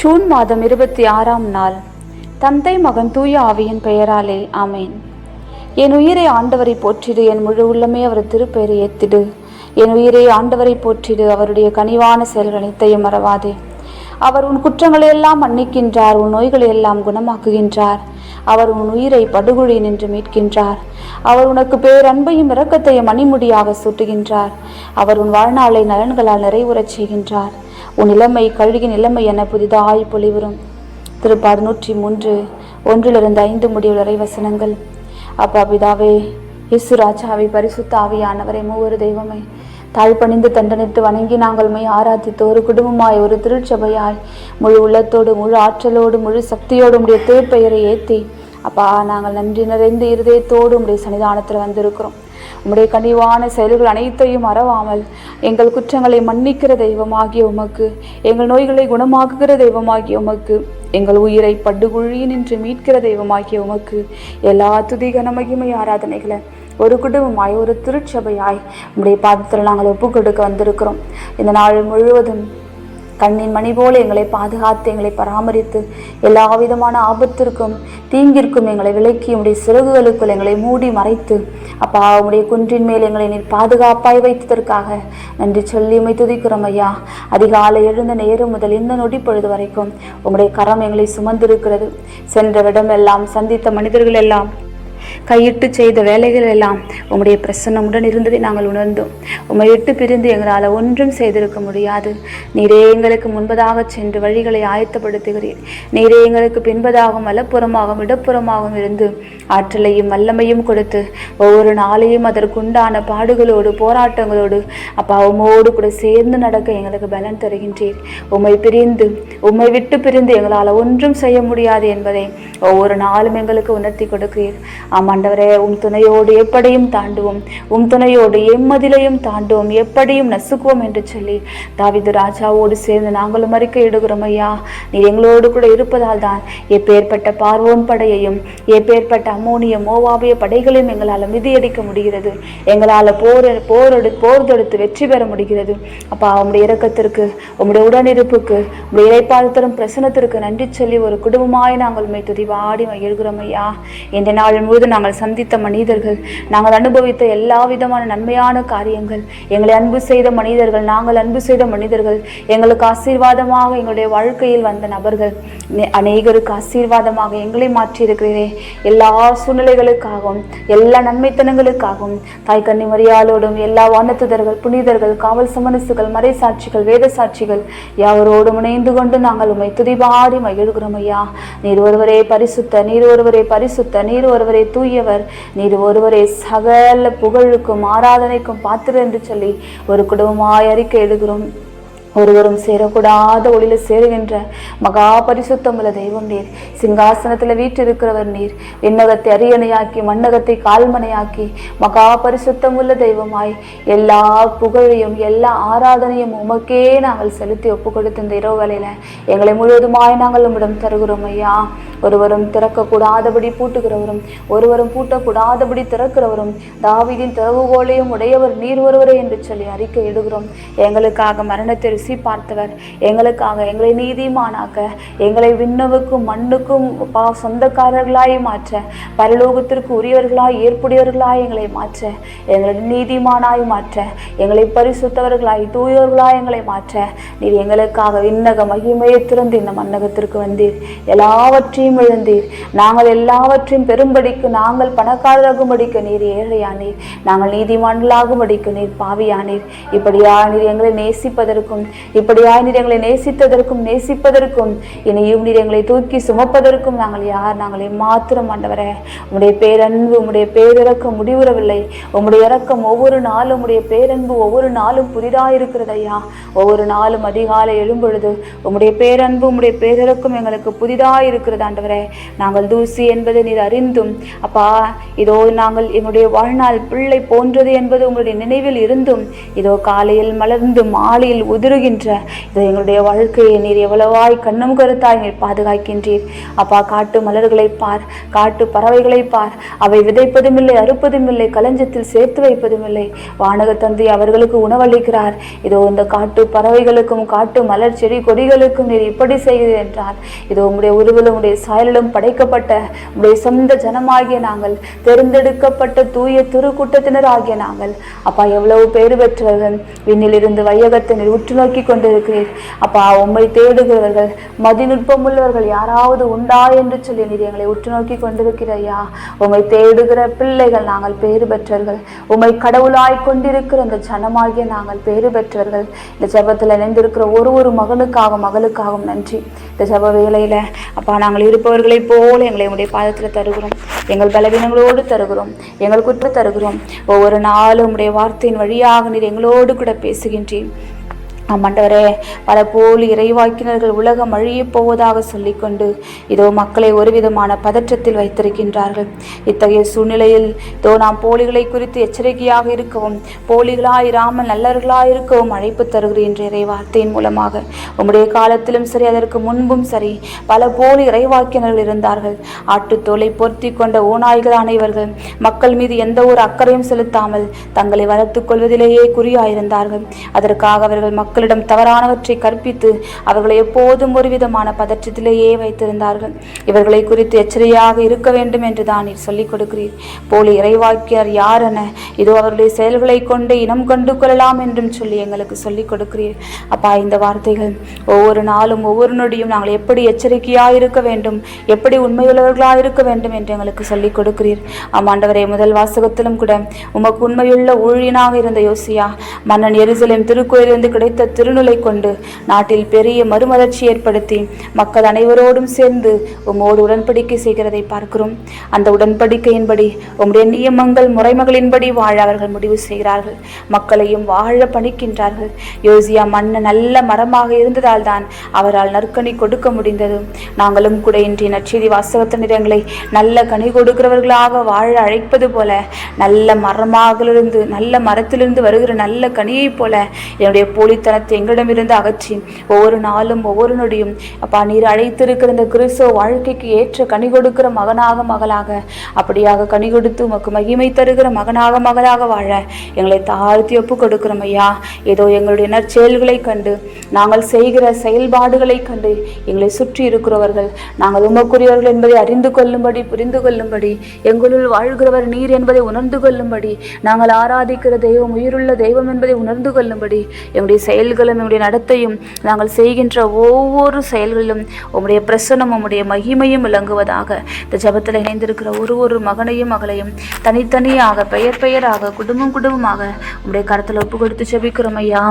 June மாதம் இருபத்தி ஆறாம் நாள். தந்தை மகன் தூய ஆவியின் பெயராலே ஆமேன். என் உயிரை ஆண்டவரை போற்றிடு என் முழு உள்ளமே அவர் திருப்பெயரை ஏத்திடு. என் உயிரை ஆண்டவரை போற்றிடு அவருடைய கனிவான செயல்கள் அனைத்தையும் மறவாதே. அவர் உன் குற்றங்களை எல்லாம் மன்னிக்கின்றார் உன் நோய்களை எல்லாம் குணமாக்குகின்றார். அவர் உன் உயிரை படுகொழி நின்று மீட்கின்றார். அவர் உனக்கு பேரன்பையும் இரக்கத்தையும் மணிமுடியாக சூட்டுகின்றார். அவர் உன் வாழ்நாளை நலன்களால் நிறைவுறச் செய்கின்றார். உன் நிலைமை கழுகின் நிலைமை என புதிதாய் பொலிவரும் திருப்பாடு நூற்றி மூன்று ஒன்றிலிருந்து ஐந்து முடிவுள்ள வசனங்கள். அப்பா பிதாவே இயேசு ராஜாவை பரிசுத்த ஆவியானவரை மூவரு தெய்வமே தாழ்பணிந்து தண்டனிட்டு வணங்கி நாங்கள் மை ஆராதித்து ஒரு குடும்பமாய் ஒரு திருச்சபையாய் முழு உள்ளத்தோடு முழு ஆற்றலோடு முழு சக்தியோடு உடைய திருப்பெயரை ஏற்றி அப்பா நாங்கள் நன்றி நிறைந்த இருதயத்தோடு உடைய சன்னிதானத்தில் வந்திருக்கிறோம். உம்முடைய கனிவான செயல்கள் அனைத்தையும் மறவாமல் எங்கள் குற்றங்களை மன்னிக்கிற தெய்வமாகிய உமக்கு எங்கள் நோய்களை குணமாக்குகிற தெய்வமாகிய உமக்கு எங்கள் உயிரை படுகுழி நின்று மீட்கிற தெய்வமாகிய உமக்கு எல்லா துதி கனமகிமை ஆராதனைகளை ஒரு குடும்பமாய் ஒரு திருச்சபையாய் உம்முடைய பாதத்தில் நாங்கள் ஒப்பு கொடுக்க வந்திருக்கிறோம். இந்த நாள் முழுவதும் கண்ணின் மணி போல எங்களை பாதுகாத்து எங்களை பராமரித்து எல்லா விதமான ஆபத்திற்கும் தீங்கிற்கும் எங்களை விலக்கி உடைய சிறகுகளுக்குள் எங்களை மூடி மறைத்து அப்பா உடைய குன்றின் மேல் எங்களை நீர் பாதுகாப்பாய் வைத்ததற்காக நன்றி சொல்லி உமை துதிக்கிறோம் ஐயா. அதிகாலை எழுந்த நேரம் முதல் இந்த நொடி பொழுது வரைக்கும் உங்களுடைய கரம் எங்களை சுமந்திருக்கிறது. சென்ற விடமெல்லாம் சந்தித்த மனிதர்கள் எல்லாம் கையிட்டு செய்த வேலைகள் எல்லாம் உம்முடைய பிரசன்னமுடன் இருந்ததை நாங்கள் உணர்ந்தோம். உம்மை விட்டு பிரிந்து எங்களால் ஒன்றும் செய்திருக்க முடியாது. நீரே எங்களுக்கு முன்பதாக சென்று வழிகளை ஆயத்தப்படுத்துகிறீர். நீரே எங்களுக்கு பின்பதாகவும் வலப்புறமாகவும் இடப்புறமாகவும் இருந்து ஆற்றலையும் வல்லமையும் கொடுத்து ஒவ்வொரு நாளையும் அதற்குண்டான பாடுகளோடு போராட்டங்களோடு அப்பா உம்மோடு கூட சேர்ந்து நடக்க எங்களுக்கு பலன் தருகின்றீர். உம்மை பிரிந்து உம்மை விட்டு பிரிந்து எங்களால் ஒன்றும் செய்ய முடியாது என்பதை ஒவ்வொரு நாளும் எங்களுக்கு உணர்த்தி கொடுக்கிறீர். ஆண்டவரே உம் துணையோடு எப்படியும் தாண்டுவோம். உம் துணையோடு எம்மதிலையும் தாண்டுவோம். எப்படியும் நசுக்குவோம் என்று சொல்லி தாவிது ராஜாவோடு சேர்ந்து நாங்களும் அறிக்கை இடுகிறோம் ஐயா. நீ எங்களோடு கூட இருப்பதால் தான் எப்பேற்பட்ட பார்வோன் படையையும் எப்பேற்பட்ட அமோனிய மோவாபிய படைகளையும் எங்களால் மிதியடிக்க முடிகிறது. எங்களால் போர் போர் போர் தொடுத்து வெற்றி பெற முடிகிறது. அப்பா அவனுடைய இறக்கத்திற்கு உம்முடைய உடனிருப்புக்கு உம்முடைய இறைப்பாதத்தரும் பிரசனத்திற்கு நன்றி சொல்லி ஒரு குடும்பமாய் நாங்கள் உண்மை துதிவாடி மகிழ்கிறோம் ஐயா. இந்த நாள் முழுவதும் நாங்கள் சந்தித்த மனிதர்கள் நாங்கள் அனுபவித்த எல்லா விதமான நன்மையான காரியங்கள் எங்களை அன்பு செய்த மனிதர்கள் நாங்கள் அன்பு செய்த மனிதர்கள் எங்களுக்கு ஆசீர்வாதமாக எங்களுடைய வாழ்க்கையில் வந்த நபர்கள் அநேகருக்கு ஆசீர்வாதமாக எங்களை மாற்றியிருக்கிறீரே. எல்லா சூழ்நிலைகளுக்காகவும் எல்லா நன்மைத்தனங்களுக்காகவும் தாய் கன்னி மரியாளோடும் எல்லா வானத்துதர்கள் புனிதர்கள் காவல் சமனசுகள் மறை சாட்சிகள் வேத சாட்சிகள் யாவரோடு முனைந்து கொண்டு நாங்கள் உம்மை துதிபாடி மகிழ்கிறோம் ஐயா. நீர் ஒருவரே பரிசுத்த நீர் ஒருவரே பரிசுத்த நீர் ஒருவரே தூயவர். நீர் ஒருவரே சகல புகழுக்கும் ஆராதனைக்கும் பாத்திரம் என்று சொல்லி ஒரு குடும்பமாய் அறிக்கை எழுகிறோம் ஒருவரும் சேரக்கூடாத ஒளியில சேருகின்ற மகா பரிசுத்தமுள்ள தெய்வம் நீர். சிங்காசனத்துல வீற்றிருக்கிறவர் நீர். விண்ணகத்தை அரியணையாக்கி மண்ணகத்தை கால்மனையாக்கி மகா பரிசுத்தமுள்ள தெய்வமாய். எல்லா புகழையும் எல்லா ஆராதனையும் உமக்கே நாங்கள் செலுத்தி ஒப்பு கொடுத்த இந்த இரவு வேலையில் எங்களை முழுவதுமாய் நாங்கள் உம்மிடம் தருகிறோம் ஐயா. ஒருவரும் திறக்கக்கூடாதபடி பூட்டுகிறவரும் ஒருவரும் பூட்டக்கூடாதபடி திறக்கிறவரும் தாவிதின் திறவுகோலையும் உடையவர் நீர் ஒருவரே என்று சொல்லி அறிக்கை இடுகிறோம். எங்களுக்காக மரணத்தில் ருசி பார்த்தவர் எங்களுக்காக எங்களை நீதிமானாக்க எங்களை விண்ணவுக்கும் மண்ணுக்கும் பா சொந்தக்காரர்களாய் மாற்ற பரலோகத்திற்கு உரியவர்களாய் ஏற்புடையவர்களாய் எங்களை மாற்ற எங்களை நீதிமானாய் மாற்ற எங்களை பரிசுத்தவர்களாய் தூயவர்களாய் எங்களை மாற்ற நீர் எங்களுக்காக விண்ணக மகிமையை திறந்து இந்த மன்னகத்திற்கு வந்தீர். எல்லாவற்றையும் இழந்தீர். நாங்கள் எல்லாவற்றையும் பெரும்படிக்கு நாங்கள் பணக்காரராகும்படிக்கு நீர் ஏழையானீர். நாங்கள் நீதிமான்களாகும்படிக்கு நீர் பாவியானீர். இப்படியா நீர் எங்களை நேசிப்பதற்கும் இப்படியாய் நீர் எங்களை நேசித்ததற்கும் நேசிப்பதற்கும் இனியும் நீர் எங்களை தூக்கி சுமப்பதற்கும் நாங்கள் யார்? நாங்களே மாத்திரம் ஆண்டவரே. உம்முடைய பேரன்பு உம்முடைய பேரிறக்கம் முடிவுறவில்லை. உம்முடைய இறக்கம் ஒவ்வொரு நாளும் உம்முடைய பேரன்பு ஒவ்வொரு நாளும் புதிதாக இருக்கிறது ஐயா. ஒவ்வொரு நாளும் அதிகாலை எழும்பொழுது உம்முடைய பேரன்பு உம்முடைய பேரிறக்கம் எங்களுக்கு புதிதாக இருக்கிறது ஆண்டவரே. நாங்கள் தூசி என்பதை நீர் அறிந்தும் அப்பா இதோ நாங்கள் என்னுடைய வாழ்நாள் பிள்ளை போன்றது என்பது உங்களுடைய நினைவில் இருந்தும் இதோ காலையில் மலர்ந்து மாலையில் உதிரு கூறுகின்ற இது எங்களுடைய வாழ்க்கையை நீர் எவ்வளவாய் கண்ணும் கருத்தாய் நீர் பாதுகாக்கின்றீர். அப்பா காட்டு மலர்களை பார் காட்டு பறவைகளை பார். அவை விதைப்பதும் இல்லை அறுப்பதும் இல்லை களஞ்சத்தில் சேர்த்து வைப்பதும் இல்லை வானக தந்தை அவர்களுக்கு உணவளிக்கிறார். இதோ இந்த காட்டு பறவைகளுக்கும் காட்டு மலர் செடி கொடிகளுக்கும் நீர் இப்படி செய்து என்றார். இதோ உங்களுடைய உருவிலும் உடைய சாயலிலும் படைக்கப்பட்ட உடைய சொந்த ஜனமாகிய நாங்கள் தேர்ந்தெடுக்கப்பட்ட தூய திருக்கூட்டத்தினர் ஆகிய நாங்கள். அப்பா எவ்வளவு பேறு பெற்றவர்கள். விண்ணிலிருந்து வையகத்தினர் நீர் நோக்கி கொண்டிருக்கிறீர் அப்பா உம்மை தேடுகிறவர்கள் மதிநுட்பம் உள்ளவர்கள் யாராவது உண்டா என்று சொல்லி நீர் எங்களை உற்று நோக்கி கொண்டிருக்கிறையா உம்மை தேடுகிற பிள்ளைகள் நாங்கள் பேறு பெற்றவர்கள். உம்மை கடவுளாய் கொண்டிருக்கிற இந்த ஜனமாகிய நாங்கள் பேறு பெற்றவர்கள். இந்த ஜபத்தில் இணைந்திருக்கிற ஒரு ஒரு மகனுக்காகவும் மகளுக்காகவும் நன்றி. இந்த ஜப வேலையில் அப்பா நாங்கள் இருப்பவர்களைப் போல எங்களை உடைய பாதத்தில் தருகிறோம். எங்கள் பலவீனங்களோடு தருகிறோம். எங்கள் குற்ற தருகிறோம். ஒவ்வொரு நாளும் உடைய வார்த்தையின் வழியாக நீர் எங்களோடு கூட பேசுகின்றேன் ஆமாண்டவரே பல போலி இறைவாக்கினர்கள் உலகம் அழியப் போவதாக சொல்லிக்கொண்டு இதோ மக்களை ஒரு விதமான பதற்றத்தில் வைத்திருக்கின்றார்கள். இத்தகைய சூழ்நிலையில் இதோ நாம் போலிகளை குறித்து எச்சரிக்கையாக இருக்கவும் போலிகளாய் இராமல் நல்லவர்களாய் இருக்கவும் அழைப்பு தருகிறேன் என்ற இறை வார்த்தையின் மூலமாக. உம்முடைய காலத்திலும் சரி அதற்கு முன்பும் சரி பல போலி இறைவாக்கினர்கள் இருந்தார்கள். ஆட்டுத்தோலை பொருத்தி கொண்ட ஓநாய்களான இவர்கள் மக்கள் மீது எந்த ஒரு அக்கறையும் செலுத்தாமல் தங்களை வளர்த்துக் கொள்வதிலேயே குறியாயிருந்தார்கள். அதற்காக அவர்கள் மக்களிடம் தவறானவற்றை கற்பித்து அவர்களை எப்போதும் ஒரு விதமான பதற்றத்திலேயே வைத்திருந்தார்கள். இவர்களை குறித்து எச்சரிக்கையாக இருக்க வேண்டும் என்று தான் நீர் சொல்லிக் கொடுக்கிறீர். போலி இறைவாக்கியார் யார் என இதோ அவர்களுடைய செயல்களை கொண்டு இனம் கண்டு கொள்ளலாம் என்றும் சொல்லி எங்களுக்கு சொல்லிக் கொடுக்கிறீர். அப்பா இந்த வார்த்தைகள் ஒவ்வொரு நாளும் ஒவ்வொரு நொடியும் நாங்கள் எப்படி எச்சரிக்கையாக இருக்க வேண்டும் எப்படி உண்மையுள்ளவர்களாக இருக்க வேண்டும் என்று எங்களுக்கு சொல்லிக் கொடுக்கிறீர். ஆமாண்டவரே முதல் வாசகத்திலும் கூட உமக்கு உண்மையுள்ள ஊழியனாக இருந்த யோசியா மன்னன் எருசலேம் திருக்கோயிலிருந்து கிடைத்த திருநுலை கொண்டு நாட்டில் பெரிய மறுமலர்ச்சி ஏற்படுத்தி மக்கள் அனைவரோடும் சேர்ந்து உம்மோடு உடன்படிக்கை செய்கிறதை பார்க்கிறோம். அந்த உடன்படிக்கையின்படி உம்முடைய நியமங்கள் முறைமைகளின்படி வாழ அவர்கள் முடிவு செய்கிறார்கள். மக்களையும் வாழ பணிக்கின்றார்கள். யோசியா மன்னன் நல்ல மரமாக இருந்ததால் தான் அவரால் நற்கனி கொடுக்க முடிந்தது. நாங்களும் கூட இன்றைய நற்செய்தி வாசகத்தினர் நிறங்களை நல்ல கனி கொடுக்கிறவர்களாக வாழ அழைப்பது போல நல்ல மரமாகிலிருந்து நல்ல மரத்திலிருந்து வருகிற நல்ல கனியைப் போல என்னுடைய போலித்தனத்தை எங்களிடமிருந்து அகற்றி ஒவ்வொரு நாளும் ஒவ்வொரு நொடியும் அப்பா நீர் அழைத்திருக்கிற இந்த கிறிஸ்தவ வாழ்க்கைக்கு ஏற்ற கனி கொடுக்கிற மகனாக மகளாக அப்படியாக கனி கொடுத்து உமக்கு மகிமை தருகிற மகனாக மகளாக வாழ எங்களை தாழ்த்தி ஒப்பு கொடுக்கிறோம் ஐயா. ஏதோ எங்களுடைய நற்செயல்களை கண்டு நாங்கள் செய்கிற செயல்பாடுகளை கண்டு எங்களை சுற்றி இருக்கிறவர்கள் நாங்கள் உமக்குரியவர்கள் என்பதை அறிந்து கொள்ளும்படி புரிந்து கொள்ளும்படி எங்களுள் வாழ்கிறவர் நீர் என்பதை உணர்ந்து கொள்ளும்படி நாங்கள் ஆராதிக்கிற தெய்வம் உயிருள்ள தெய்வம் என்பதை உணர்ந்து கொள்ளும்படி எங்களுடைய செயல்களும் உடைய நடத்தையும் நாங்கள் செய்கின்ற ஒவ்வொரு செயல்களிலும் உம்முடைய பிரசனம் உம்முடைய மகிமையும் விளங்குவதாக இந்த ஜபத்தில் இணைந்திருக்கிற ஒரு ஒரு மகனையும் மகளையும் தனித்தனியாக பெயர் பெயராக குடும்பம் குடும்பமாக உம்முடைய கரத்தில் ஒப்பு கொடுத்து ஜெபிக்கிறோம் ஐயா.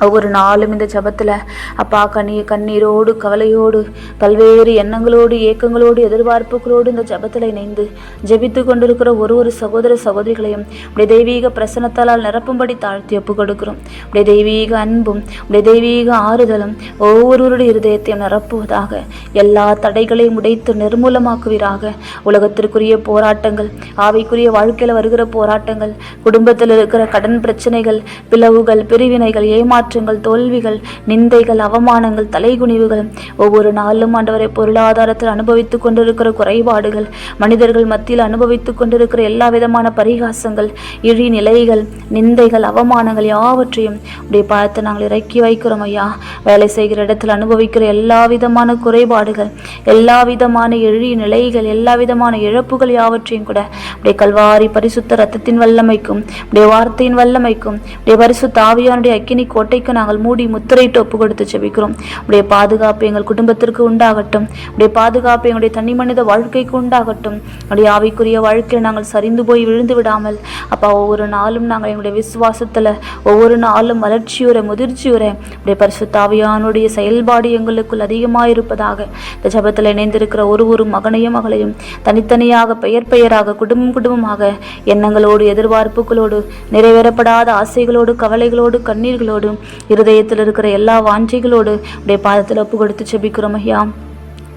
ஒவ்வொரு நாளும் இந்த ஜபத்தில் அப்பா கண்ணீர் கண்ணீரோடு கவலையோடு பல்வேறு எண்ணங்களோடு ஏக்கங்களோடு எதிர்பார்ப்புகளோடு இந்த ஜபத்தில் இணைந்து ஜெபித்து கொண்டிருக்கிற ஒரு ஒரு சகோதர சகோதரிகளையும் உடைய தெய்வீக பிரசனத்தால் நிரப்பும்படி தாழ்த்தி ஒப்பு கொடுக்கிறோம் உடைய தெய்வீக அன்பும் உடைய தெய்வீக ஆறுதலும் ஒவ்வொருவருடைய இருதயத்தையும் நிரப்புவதாக எல்லா தடைகளையும் உடைத்து நிர்மூலமாக்குவீராக. உலகத்திற்குரிய போராட்டங்கள் ஆவைக்குரிய வாழ்க்கையில் வருகிற போராட்டங்கள் குடும்பத்தில் இருக்கிற கடன் பிரச்சனைகள் பிளவுகள் பிரிவினைகள் ஏமாற்றங்கள் தோல்விகள் நிந்தைகள் அவமானங்கள் தலைகுனிவுகள். ஒவ்வொரு நாளும் ஆண்டவரை பொருளாதாரத்தில் அனுபவித்துக் கொண்டிருக்கிற குறைபாடுகள் மனிதர்கள் மத்தியில் அனுபவித்துக் கொண்டிருக்கிற எல்லா விதமான பரிகாசங்கள் இழி நிலைகள் நிந்தைகள் அவமானங்கள் யாவற்றையும் உடைய பார்த்து நாங்கள் இறக்கி வைக்கிறோம் ஐயா. வேலை செய்கிற இடத்தில் அனுபவிக்கிற எல்லா விதமான குறைபாடுகள் எல்லா விதமான எழி நிலைகள் எல்லா விதமான இழப்புகள் யாவற்றையும் கூட அப்படியே கல்வாரி பரிசுத்த ரத்தத்தின் வல்லமைக்கும் அப்படியே வார்த்தையின் வல்லமைக்கும் அப்படியே பரிசுத்த ஆவியானுடைய அக்கினி கோட்டை கோட்டைக்கு நாங்கள் மூடி முத்திரையிட்டு ஒப்பு கொடுத்து செபிக்கிறோம். உடைய பாதுகாப்பு எங்கள் குடும்பத்திற்கு உண்டாகட்டும். உடைய பாதுகாப்பு எங்களுடைய தனி மனித வாழ்க்கைக்கு உண்டாகட்டும். உடைய ஆவிக்குரிய வாழ்க்கையில் நாங்கள் சரிந்து போய் விழுந்து விடாமல் அப்பா ஒவ்வொரு நாளும் நாங்கள் எங்களுடைய விசுவாசத்தில் ஒவ்வொரு நாளும் வளர்ச்சியுற முதிர்ச்சியுற உடைய பரிசுத்தாவியானுடைய செயல்பாடு எங்களுக்குள் அதிகமாக இருப்பதாக இந்த ஜபத்தில் இணைந்திருக்கிற ஒரு ஒரு மகனையும் மகளையும் தனித்தனியாக பெயர் பெயராக குடும்பம் குடும்பமாக எண்ணங்களோடு எதிர்பார்ப்புகளோடு நிறைவேறப்படாத ஆசைகளோடு கவலைகளோடு கண்ணீர்களோடு இருதயத்தில் இருக்கிற எல்லா வாஞ்சைகளோடு உடைய பாதத்தில் ஒப்பு கொடுத்து செபிக்கிறோம் ஐயா.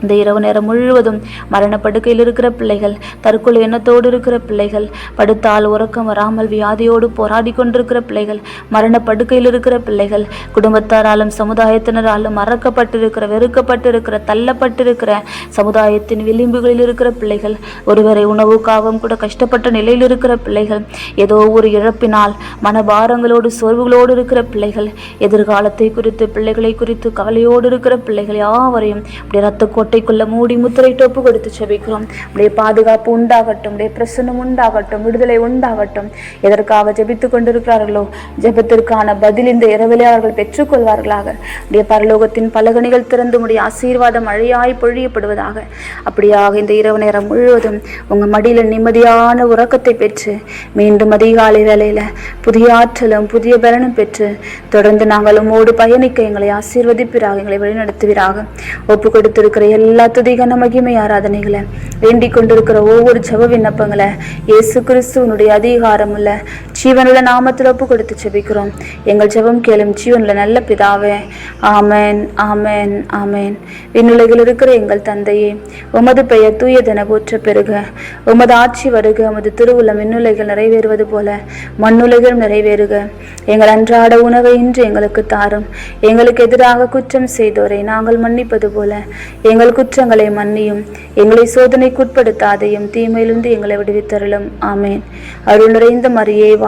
இந்த இரவு நேரம் முழுவதும் மரணப்படுக்கையில் இருக்கிற பிள்ளைகள் தற்கொலை எண்ணத்தோடு இருக்கிற பிள்ளைகள் படுத்தால் உறக்கம் வராமல் வியாதியோடு போராடி கொண்டிருக்கிற பிள்ளைகள் மரணப்படுக்கையில் இருக்கிற பிள்ளைகள் குடும்பத்தாராலும் சமுதாயத்தினராலும் மறக்கப்பட்டிருக்கிற வெறுக்கப்பட்டிருக்கிற தள்ளப்பட்டிருக்கிற சமுதாயத்தின் விளிம்புகளில் இருக்கிற பிள்ளைகள் ஒருவரை உணவுக்காகவும் கூட கஷ்டப்பட்ட நிலையில் இருக்கிற பிள்ளைகள் ஏதோ ஒரு இழப்பினால் மனபாரங்களோடு சோர்வுகளோடு இருக்கிற பிள்ளைகள் எதிர்காலத்தை குறித்து பிள்ளைகளை குறித்து கவலையோடு இருக்கிற பிள்ளைகள் யாவரையும் இப்படி ரத்த கோட்டைக்குள்ள மூடி முத்திரை தொப்பு கொடுத்து செபிக்கிறோம். உடைய பாதுகாப்பு உண்டாகட்டும் உடைய பிரசன்னம் உண்டாகட்டும் விடுதலை உண்டாகட்டும். எதற்காக ஜெபித்து கொண்டிருக்கிறார்களோ ஜெபத்திற்கான பதில் இந்த இரவிலே அவர்கள் பெற்றுக்கொள்வார்களாக. உடைய பரலோகத்தின் பலகணிகள் திறந்து உடைய ஆசீர்வாதம் அழியாய் பொழியப்படுவதாக. அப்படியாக இந்த இரவு நேரம் முழுவதும் உங்க மடியில நிம்மதியான உறக்கத்தை பெற்று மீண்டும் அதிகாலை வேளையில புதிய ஆற்றலும் புதிய பலனும் பெற்று தொடர்ந்து நாங்கள் உம்மோடு பயணிக்க எங்களை ஆசீர்வதிப்பிறாக எங்களை வழிநடத்துவீராக. ஒப்பு கொடுத்திருக்கிற எல்லா துதிகன மகிமை ஆராதனைகளை வேண்டிக் கொண்டிருக்கிற ஒவ்வொரு ஜப விண்ணப்பங்களை இயேசு கிறிஸ்துவனுடைய அதிகாரம் உள்ள ஜீவனுள்ள நாமத்தில் ஒப்பு கொடுத்து செபிக்கிறோம் எங்கள் ஜெபம் கேளும் ஜீவனுள்ள நல்ல பிதாவே ஆமேன் ஆமேன் ஆமென். விண்ணுலகில் இருக்கிற எங்கள் தந்தையே உமது பெயர் தூயதென போற்ற பெருக. உமது ஆட்சி வருக உமது திருவுள்ள மின்னுலைகள் நிறைவேறுவது போல மண்ணுலகிலும் நிறைவேறுக. எங்கள் அன்றாட உணவை இன்று எங்களுக்கு தாரும். எங்களுக்கு எதிராக குற்றம் செய்தோரை நாங்கள் மன்னிப்பது போல எங்கள் குற்றங்களை மன்னியும். எங்களை சோதனைக்குட்படுத்தாதையும் தீமையிலிருந்து எங்களை விடுவித்தருளும். ஆமேன். அருள் நிறைந்த மரியே